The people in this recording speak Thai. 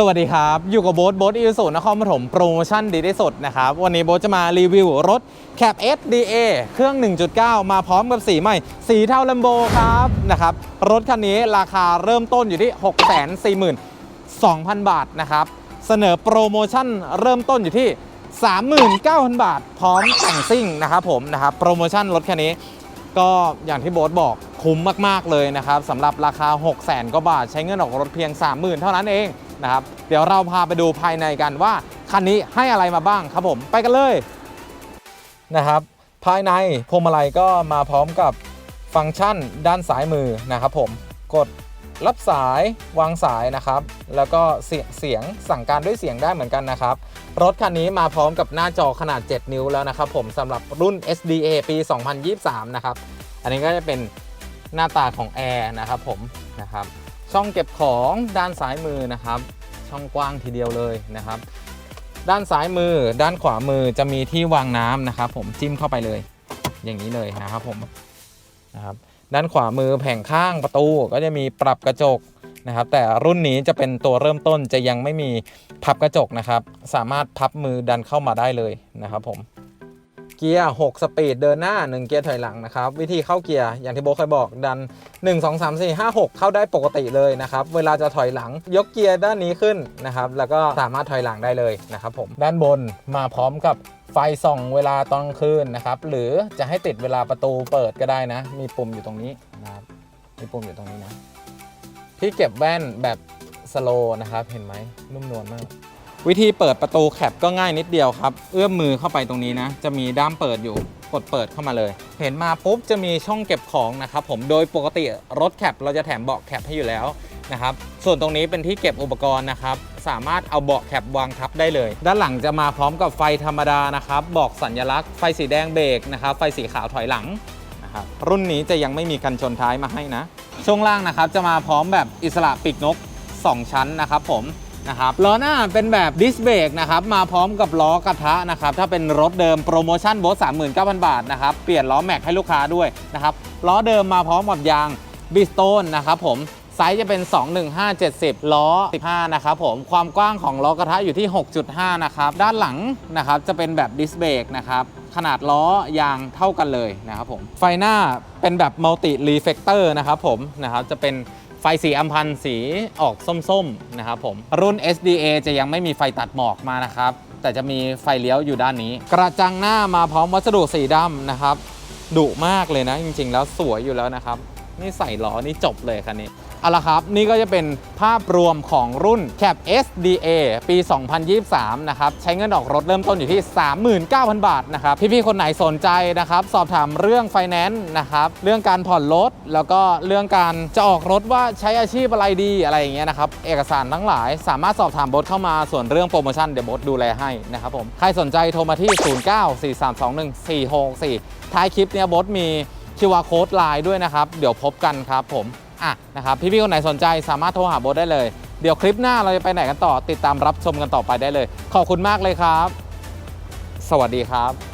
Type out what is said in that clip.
สวัสดีครับ อยู่กับโบ๊ทโบ๊ทอีสุนครปฐมโปรโมชั่นดีที่สุดนะครับ วันนี้โบ๊ทจะมารีวิวรถ Cap SDA เครื่อง 1.9 มาพร้อมกับสีใหม่ สีเทาลัมโบครับนะครับ รถคันนี้ราคาเริ่มต้นอยู่ที่ 642,000 บาทนะครับ เสนอโปรโมชั่นเริ่มต้นอยู่ที่ 39,000 บาท พร้อมแต่งซิ่งนะครับผมนะครับโปรโมชั่นรถคันนี้ก็อย่างที่โบ๊ทบอกคุ้มมากๆเลยนะครับสำหรับราคา 6 0 0 0 0 0กว่าบาทใช้เงินออกรถเพียง 30,000 เท่านั้นเอง นะครับ เดี๋ยวเราพาไปดูภายในกันว่าคันนี้ให้อะไรมาบ้างครับผมไปกันเลยนะครับ ภายในพวงมาลัยก็มาพร้อมกับฟังก์ชันด้านซ้ายมือนะครับผมกดรับสายวางสายนะครับ แล้วก็เสียงเสียงสั่งการด้วยเสียงได้เหมือนกันนะครับ รถคันนี้มาพร้อมกับหน้าจอขนาด 7 นิ้วแล้วนะครับผมสำหรับรุ่น SDA ปี 2023 นะครับ อันนี้ก็จะเป็นหน้าตาของแอร์นะครับผมนะครับ ช่องเก็บของด้านซ้ายมือนะครับ ช่องกว้างทีเดียวเลยนะครับ ด้านซ้ายมือ ด้านขวามือจะมีที่วางน้ำนะครับ ผมจิ้มเข้าไปเลย อย่างนี้เลยนะครับผมนะครับด้านขวามือแผงข้างประตูก็จะมีปรับกระจกนะครับ แต่รุ่นนี้จะเป็นตัวเริ่มต้นจะยังไม่มีพับกระจกนะครับ สามารถพับมือดันเข้ามาได้เลยนะครับผม เกียร์6สปีดเดินหน้า 1 เกียร์ถอยหลังนะครับ วิธีเข้าเกียร์อย่างที่โบเคยบอกดัน 1 2 3 4 5 6 เข้าได้ปกติเลยนะครับ เวลาจะถอยหลังยกเกียร์ด้านนี้ขึ้นนะครับ แล้วก็สามารถถอยหลังได้เลยนะครับผมด้านบนมาพร้อมกับไฟส่องเวลาตอนกลางคืนนะครับ หรือจะให้ติดเวลาประตูเปิดก็ได้นะ มีปุ่มอยู่ตรงนี้นะครับมีปุ่มอยู่ตรงนี้นะที่เก็บแว่นแบบสโลนะครับเห็นไหมนุ่มนวลมาก วิธีเปิดประตูแคปก็ง่ายนิดเดียวครับ เอื้อมมือเข้าไปตรงนี้นะ จะมีด้ามเปิดอยู่กดเปิดเข้ามาเลย เห็นมาปุ๊บจะมีช่องเก็บของนะครับผมโดยปกติรถแคปเราจะแถมเบาะแคปให้อยู่แล้วนะครับส่วนตรงนี้เป็นที่เก็บอุปกรณ์นะครับสามารถเอาเบาะแคปวางทับได้เลย ด้านหลังจะมาพร้อมกับไฟธรรมดานะครับบอกสัญลักษณ์ไฟสีแดงเบรกนะครับไฟสีขาวถอยหลังนะครับรุ่นนี้จะยังไม่มีกันชนท้ายมาให้นะ ช่วงล่างนะครับจะมาพร้อมแบบอิสระปีกนก 2 ชั้นนะครับผม นะครับล้อหน้าเป็นแบบดิสเบรกนะครับมาพร้อมกับล้อกระทะนะครับถ้าเป็นรถเดิมโปรโมชั่นโบส39,000บาทนะครับเปลี่ยนล้อแม็กให้ลูกค้าด้วยนะครับล้อเดิมมาพร้อมกับยางบิสโตนนะครับผมไซส์จะเป็น 21570 ล้อ 15 นะครับผม ความกว้างของล้อกระทะอยู่ที่ 6.5 นะครับ ด้านหลังนะครับจะเป็นแบบดิสเบรกนะครับ ขนาดล้อยางเท่ากันเลยนะครับผม ไฟหน้าเป็นแบบมัลติรีเฟกเตอร์นะครับผมนะครับจะเป็น ฟสีอัมพันธ์สีออกส้มๆนะครับผม รุ่น SDA จะยังไม่มีไฟตัดหมอกมานะครับ แต่จะมีไฟเลี้ยวอยู่ด้านนี้ กระจังหน้ามาพร้อมวัสดุสีดำนะครับดุมากเลยนะจริงๆ แล้วสวยอยู่แล้วนะครับ นี่ใส่ล้อนี่จบเลยคันนี้เอาละครับ นี่ก็จะเป็นภาพรวมของรุ่น Cap SDA ปี 2023 นะครับ ใช้เงินออกรถเริ่มต้นอยู่ที่ 39,000 บาทนะครับ พี่ๆ คนไหนสนใจนะครับ สอบถามเรื่องไฟแนนซ์นะครับ เรื่องการผ่อนรถ แล้วก็เรื่องการจะออกรถว่าใช้อาชีพอะไรดีอะไรอย่างเงี้ยนะครับ เอกสารทั้งหลายสามารถสอบถามบทเข้ามาส่วนเรื่องโปรโมชั่นเดี๋ยวบทดูแลให้นะครับผม ใครสนใจโทรมาที่ 0943214664ท้ายคลิปเนี้ยบทมี QR Code ไลน์ด้วยนะครับ เดี๋ยวพบกันครับผมอะนะครับพี่ๆคนไหนสนใจสามารถโทรหาโบ๊ทได้เลย เดี๋ยวคลิปหน้าเราจะไปไหนกันต่อ ติดตามรับชมกันต่อไปได้เลย ขอบคุณมากเลยครับ สวัสดีครับ